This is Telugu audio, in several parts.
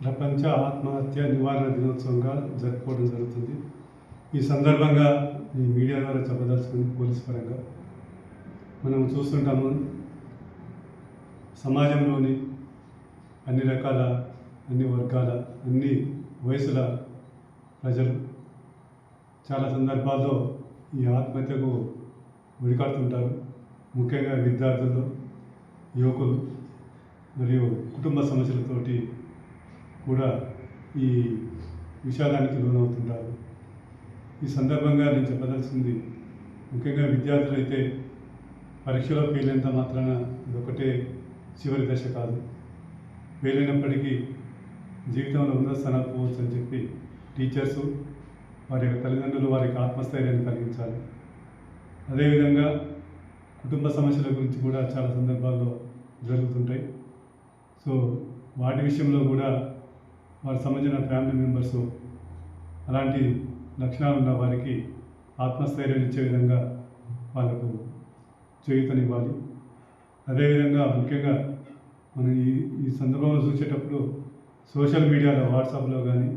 ప్రపంచ ఆత్మహత్య నివారణ దినోత్సవంగా జరుపుకోవడం జరుగుతుంది. ఈ సందర్భంగా ఈ మీడియా ద్వారా చెప్పదలుచుకుంది పోలీస్ పరంగా. మనం చూస్తుంటాము సమాజంలోని అన్ని రకాల అన్ని వర్గాల అన్ని వయసుల ప్రజలు చాలా సందర్భాల్లో ఈ ఆత్మహత్యకు ఒడికాడుతుంటారు ముఖ్యంగా విద్యార్థులు యువకులు మరియు కుటుంబ సమస్యలతోటి కూడా ఈ విషాదానికి లోనవుతుంటారు. ఈ సందర్భంగా నేను చెప్పదలసింది ముఖ్యంగా విద్యార్థులు అయితే పరీక్షలో ఫెయిల్ అయినంత మాత్రాన ఇదొకటే చివరి దశ కాదు. ఫెయిల్ అయినప్పటికీ జీవితంలో ఉన్న స్థానాలు పోవచ్చు అని చెప్పి టీచర్సు వారి యొక్క తల్లిదండ్రులు వారికి ఆత్మస్థైర్యాన్ని కలిగించాలి. అదేవిధంగా కుటుంబ సమస్యల గురించి కూడా చాలా సందర్భాల్లో జరుగుతుంటాయి. సో వాటి విషయంలో కూడా వారికి సంబంధించిన ఫ్యామిలీ మెంబర్స్ అలాంటి లక్షణాలు ఉన్న వారికి ఆత్మస్థైర్యం ఇచ్చే విధంగా వాళ్ళకు చేయూతనివ్వాలి అదేవిధంగా ముఖ్యంగా మనం ఈ ఈ సందర్భంలో చూసేటప్పుడు సోషల్ మీడియాలో వాట్సాప్లో కానీ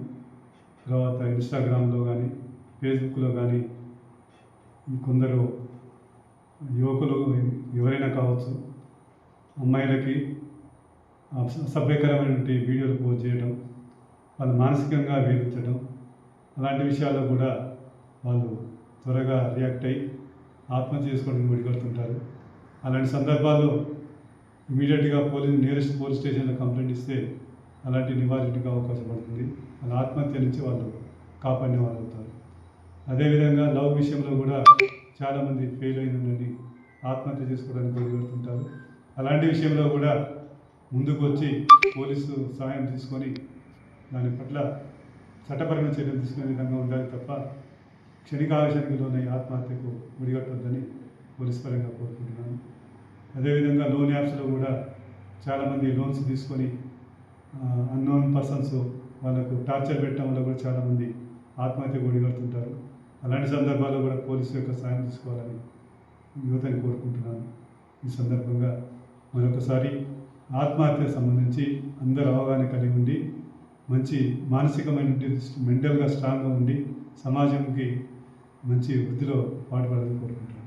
తర్వాత ఇన్స్టాగ్రామ్లో కానీ ఫేస్బుక్లో కానీ కొందరు యువకులు ఎవరైనా కావచ్చు అమ్మాయిలకి అసభ్యకరమైనటువంటి వీడియోలు పోస్ట్ చేయడం వాళ్ళు మానసికంగా వేధించడం అలాంటి విషయాల్లో కూడా వాళ్ళు త్వరగా రియాక్ట్ అయ్యి ఆత్మహత్య చేసుకోవడానికి ఒడిగడుతుంటారు అలాంటి సందర్భాల్లో ఇమీడియట్గా పోలీస్ నియరెస్ట్ పోలీస్ స్టేషన్లో కంప్లైంట్ ఇస్తే అలాంటి నివారించడానికి అవకాశం పడుతుంది. వాళ్ళ ఆత్మహత్య నుంచి వాళ్ళు కాపాడిన వాళ్ళు అవుతారు. అదేవిధంగా లవ్ విషయంలో కూడా చాలామంది ఫెయిల్ అయినని ఆత్మహత్య చేసుకోవడానికి ఒడిగడుతుంటారు అలాంటి విషయంలో కూడా ముందుకు వచ్చి పోలీసు సహాయం తీసుకొని దాని పట్ల చట్టపరమైన చర్యలు తీసుకునే విధంగా ఉండాలి తప్ప క్షణికావేశానికి లోనై ఆత్మహత్యకు ఒడిగట్టొద్దని పోలీస్ పరంగా కోరుకుంటున్నాను. అదేవిధంగా లోన్ యాప్స్లో కూడా చాలామంది లోన్స్ తీసుకొని అన్నోన్ పర్సన్స్ వాళ్ళకు టార్చర్ పెట్టడం వల్ల కూడా చాలామంది ఆత్మహత్యకు ఒడిగడుతుంటారు. అలాంటి సందర్భాల్లో కూడా పోలీసు యొక్క సాయం తీసుకోవాలని యువతని కోరుకుంటున్నాను. ఈ సందర్భంగా మరొకసారి ఆత్మహత్య సంబంధించి అందరూ అవగాహన కలిగి ఉండి మంచి మానసికమైన మెంటల్గా స్ట్రాంగ్గా ఉండి సమాజంకి మంచి వృద్ధిలో పాటుపడాలని కోరుకుంటున్నాను.